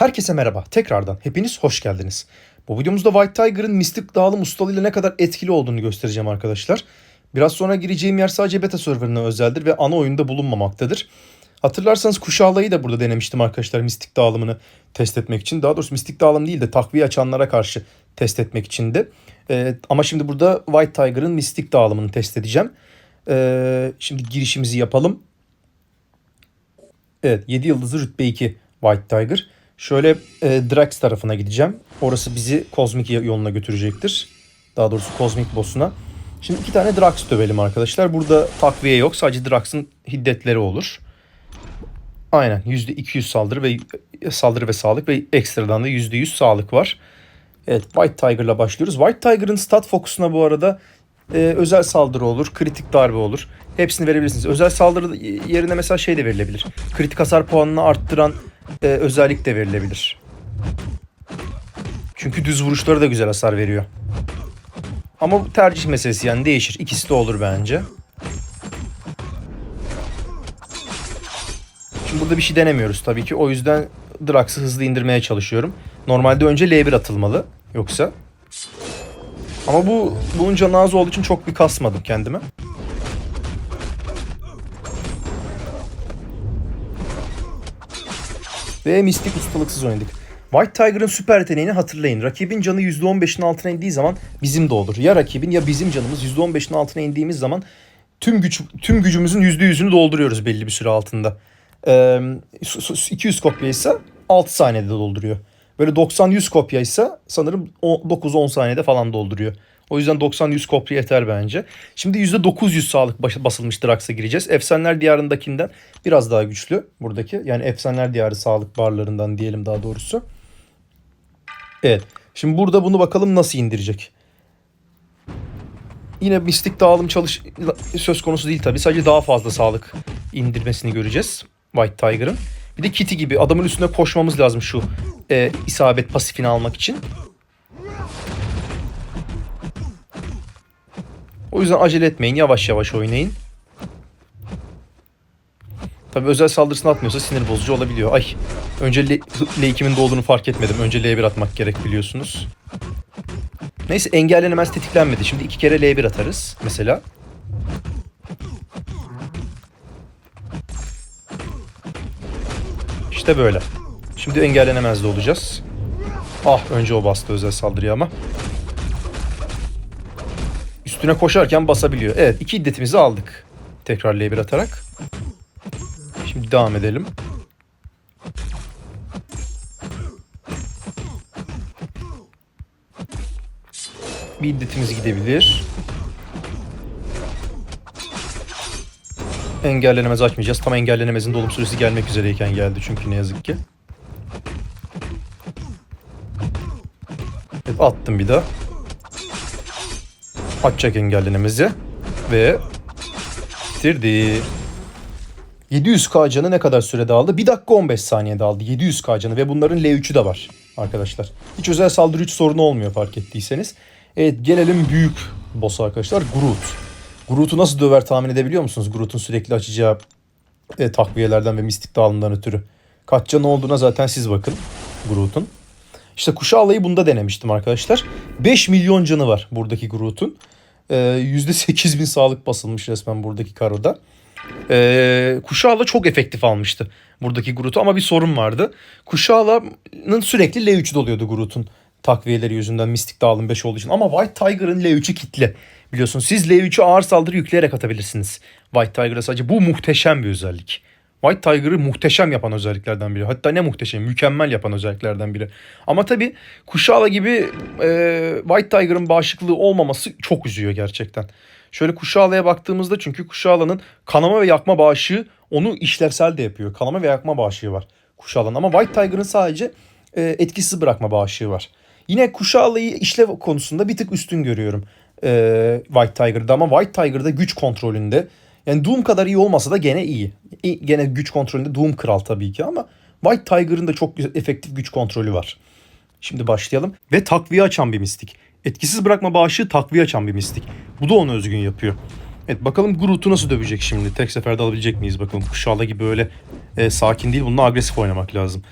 Herkese merhaba. Tekrardan hepiniz hoş geldiniz. Bu videomuzda White Tiger'ın mistik dağılım ustalığıyla ne kadar etkili olduğunu göstereceğim arkadaşlar. Biraz sonra gireceğim yer sadece beta serverına özeldir ve ana oyunda bulunmamaktadır. Hatırlarsanız kuşağlayı da burada denemiştim arkadaşlar mistik dağılımını test etmek için. Daha doğrusu mistik dağılım değil de takviye açanlara karşı test etmek için de. Ee, ama şimdi burada White Tiger'ın mistik dağılımını test edeceğim. Ee, şimdi girişimizi yapalım. Evet 7 yıldızlı rütbe 2 White Tiger. Şöyle e, Drax tarafına gideceğim. Orası bizi kozmik yoluna götürecektir. Daha doğrusu kozmik boss'una. Şimdi iki tane Drax dövelim arkadaşlar. Burada takviye yok. Sadece Drax'ın hiddetleri olur. Aynen %200 saldırı ve saldırı ve sağlık ve ekstradan da %100 sağlık var. Evet White Tiger'la başlıyoruz. White Tiger'ın stat fokusuna bu arada e, özel saldırı olur, kritik darbe olur. Hepsini verebilirsiniz. Özel saldırı yerine mesela şey de verilebilir. Kritik hasar puanını arttıran e, özellik de verilebilir. Çünkü düz vuruşları da güzel hasar veriyor. Ama bu tercih meselesi yani değişir. İkisi de olur bence. Şimdi burada bir şey denemiyoruz tabii ki. O yüzden Drax'ı hızlı indirmeye çalışıyorum. Normalde önce L1 atılmalı. Yoksa. Ama bu bunun canı az olduğu için çok bir kasmadım kendime. Ve mistik ustalıksız oynadık. White Tiger'ın süper yeteneğini hatırlayın. Rakibin canı %15'in altına indiği zaman bizim de olur. Ya rakibin ya bizim canımız %15'in altına indiğimiz zaman tüm güç tüm gücümüzün %100'ünü dolduruyoruz belli bir süre altında. Ee, 200 kopya ise 6 saniyede dolduruyor. Böyle 90-100 kopya ise sanırım 9-10 saniyede falan dolduruyor. O yüzden 90-100 kopya yeter bence. Şimdi %900 sağlık basılmış Drax'a gireceğiz. Efsaneler Diyarı'ndakinden biraz daha güçlü buradaki. Yani Efsaneler Diyarı sağlık barlarından diyelim daha doğrusu. Evet. Şimdi burada bunu bakalım nasıl indirecek. Yine mistik dağılım çalış söz konusu değil tabii. Sadece daha fazla sağlık indirmesini göreceğiz. White Tiger'ın. Bir de Kitty gibi adamın üstüne koşmamız lazım şu e, isabet pasifini almak için. O yüzden acele etmeyin. Yavaş yavaş oynayın. Tabi özel saldırısını atmıyorsa sinir bozucu olabiliyor. Ay önce L- L2'min dolduğunu fark etmedim. Önce L1 atmak gerek biliyorsunuz. Neyse engellenemez tetiklenmedi. Şimdi iki kere L1 atarız mesela. İşte böyle. Şimdi engellenemez de olacağız. Ah önce o bastı özel saldırıya ama. Üstüne koşarken basabiliyor. Evet iki iddetimizi aldık. Tekrar L1 atarak. Şimdi devam edelim. Bir iddetimiz gidebilir. Engellenemez açmayacağız. Tam engellenemezin dolum süresi gelmek üzereyken geldi çünkü ne yazık ki. Evet, attım bir daha. Açacak engellenemezi. Ve bitirdi. 700k canı ne kadar sürede aldı? 1 dakika 15 saniyede aldı. 700k canı ve bunların L3'ü de var arkadaşlar. Hiç özel saldırı 3 sorunu olmuyor fark ettiyseniz. Evet gelelim büyük boss arkadaşlar. Groot. Groot'u nasıl döver tahmin edebiliyor musunuz? Groot'un sürekli açacağı e, takviyelerden ve mistik dağılımdan ötürü. Kaç canı olduğuna zaten siz bakın Groot'un. İşte kuşağı alayı bunda denemiştim arkadaşlar. 5 milyon canı var buradaki Groot'un. Ee, %8 bin sağlık basılmış resmen buradaki karoda. Ee, Kuşağla çok efektif almıştı buradaki Groot'u ama bir sorun vardı. Kuşağla'nın sürekli L3 doluyordu Groot'un takviyeleri yüzünden mistik dağılım 5 olduğu için. Ama White Tiger'ın L3'ü kitli. Biliyorsunuz siz L3'ü ağır saldırı yükleyerek atabilirsiniz. White Tiger'a sadece bu muhteşem bir özellik. White Tiger'ı muhteşem yapan özelliklerden biri. Hatta ne muhteşem, mükemmel yapan özelliklerden biri. Ama tabii Kuşağla gibi e, White Tiger'ın bağışıklığı olmaması çok üzüyor gerçekten. Şöyle Kuşağla'ya baktığımızda çünkü Kuşağla'nın kanama ve yakma bağışı onu işlevsel de yapıyor. Kanama ve yakma bağışı var Kuşağla'nın ama White Tiger'ın sadece e, etkisiz bırakma bağışı var. Yine Kuşağla'yı işlev konusunda bir tık üstün görüyorum e, White Tiger'da ama White Tiger'da güç kontrolünde yani Doom kadar iyi olmasa da gene iyi. Gene güç kontrolünde Doom kral tabii ki ama White Tiger'ın da çok efektif güç kontrolü var. Şimdi başlayalım. Ve takviye açan bir mistik. Etkisiz bırakma bağışı takviye açan bir mistik. Bu da onu özgün yapıyor. Evet bakalım Groot'u nasıl dövecek şimdi? Tek seferde alabilecek miyiz bakalım. Kuşağla gibi böyle e, sakin değil. Bununla agresif oynamak lazım.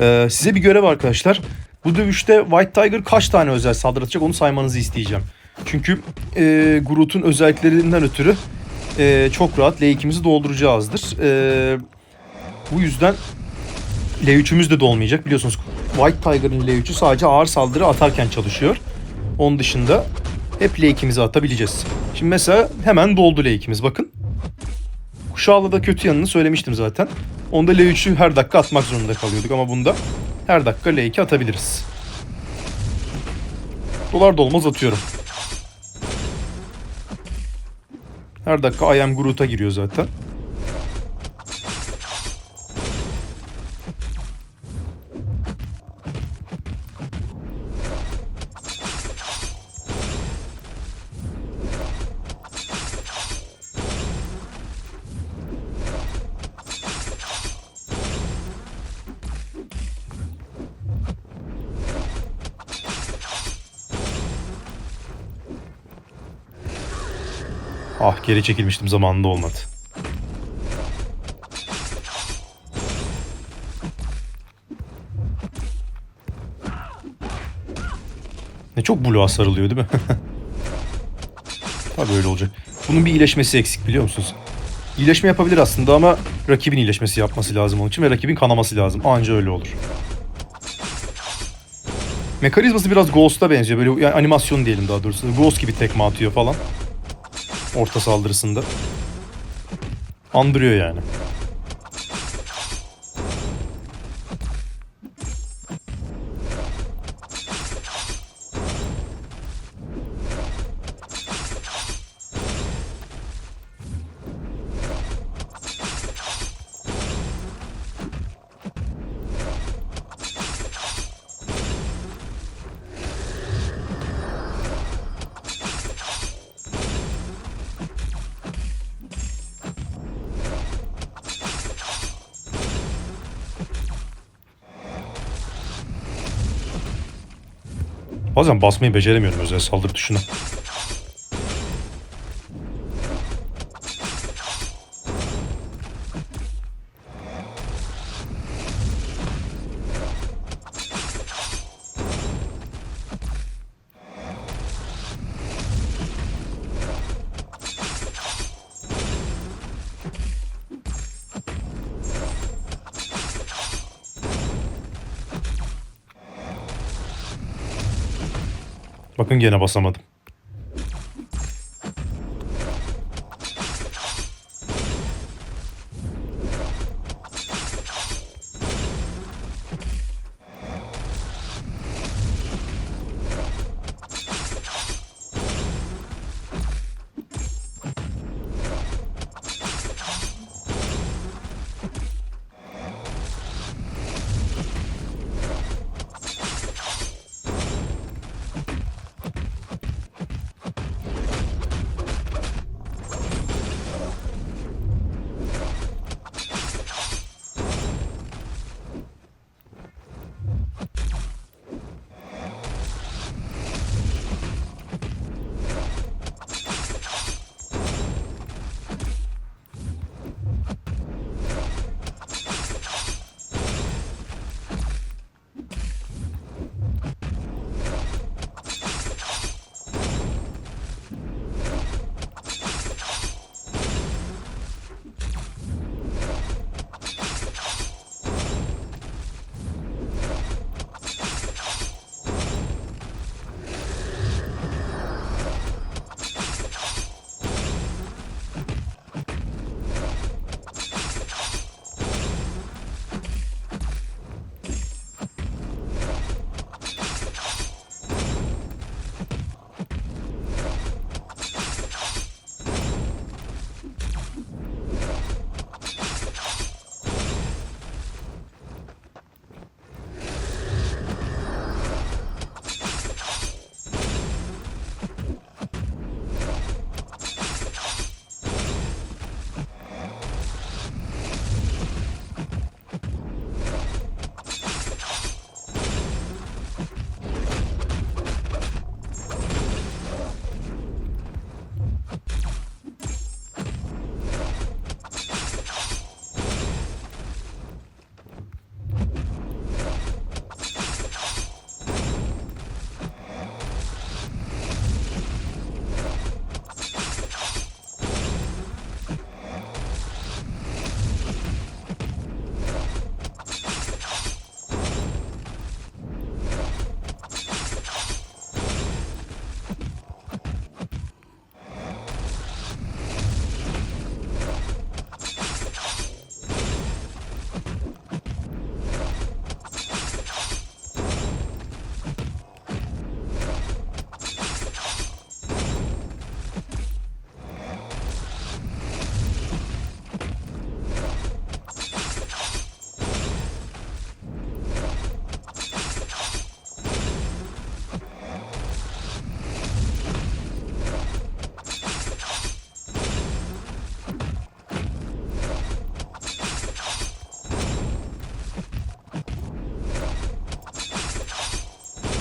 E, size bir görev arkadaşlar. Bu dövüşte White Tiger kaç tane özel saldırı atacak onu saymanızı isteyeceğim. Çünkü e, Groot'un özelliklerinden ötürü e, çok rahat L2'mizi dolduracağızdır. E, bu yüzden L3'ümüz de dolmayacak. Biliyorsunuz White Tiger'ın L3'ü sadece ağır saldırı atarken çalışıyor. Onun dışında hep L2'mizi atabileceğiz. Şimdi mesela hemen doldu L2'miz bakın. Kuşağlı da kötü yanını söylemiştim zaten. Onda L3'ü her dakika atmak zorunda kalıyorduk ama bunda her dakika L2 atabiliriz. Dolar dolmaz atıyorum. Her dakika I am Groot'a giriyor zaten. Ah geri çekilmiştim zamanında olmadı. Ne çok bloğa sarılıyor değil mi? Tabii öyle olacak. Bunun bir iyileşmesi eksik biliyor musunuz? İyileşme yapabilir aslında ama rakibin iyileşmesi yapması lazım onun için ve rakibin kanaması lazım. Anca öyle olur. Mekanizması biraz Ghost'a benziyor. Böyle yani animasyon diyelim daha doğrusu. Ghost gibi tekme atıyor falan. Orta saldırısında. Andırıyor yani. Bazen basmayı beceremiyorum özel saldırı tuşuna. Bakın gene basamadım.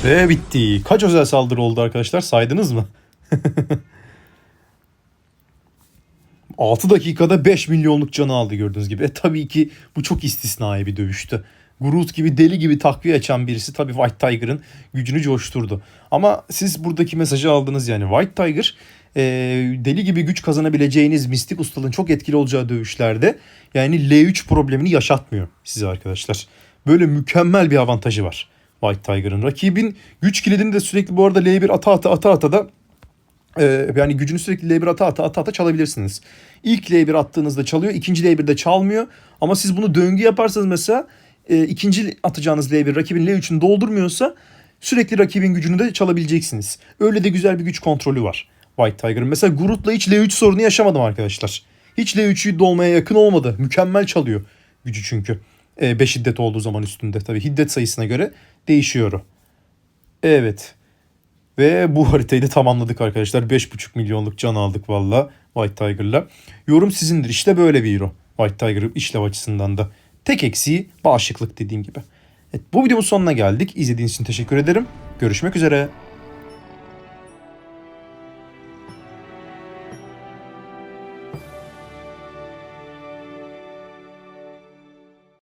Ve bitti. Kaç özel saldırı oldu arkadaşlar saydınız mı? 6 dakikada 5 milyonluk canı aldı gördüğünüz gibi. E tabii ki bu çok istisnai bir dövüştü. Groot gibi deli gibi takviye açan birisi tabii White Tiger'ın gücünü coşturdu. Ama siz buradaki mesajı aldınız yani. White Tiger e, deli gibi güç kazanabileceğiniz mistik ustalığın çok etkili olacağı dövüşlerde yani L3 problemini yaşatmıyor size arkadaşlar. Böyle mükemmel bir avantajı var White Tiger'ın. Rakibin güç kilidini de sürekli bu arada L1 ata ata ata ata da ee, yani gücünü sürekli L1 ata ata ata ata çalabilirsiniz. İlk L1 attığınızda çalıyor, ikinci L1'de çalmıyor. Ama siz bunu döngü yaparsanız mesela e, ikinci atacağınız L1 rakibin L3'ünü doldurmuyorsa sürekli rakibin gücünü de çalabileceksiniz. Öyle de güzel bir güç kontrolü var White Tiger'ın. Mesela Groot'la hiç L3 sorunu yaşamadım arkadaşlar. Hiç L3'ü dolmaya yakın olmadı. Mükemmel çalıyor gücü çünkü. 5 şiddet olduğu zaman üstünde. Tabii hiddet sayısına göre değişiyor. Evet. Ve bu haritayı da tamamladık arkadaşlar. 5,5 milyonluk can aldık valla White Tiger'la. Yorum sizindir. İşte böyle bir hero. White Tiger işlev açısından da. Tek eksiği bağışıklık dediğim gibi. Evet, bu videonun sonuna geldik. İzlediğiniz için teşekkür ederim. Görüşmek üzere.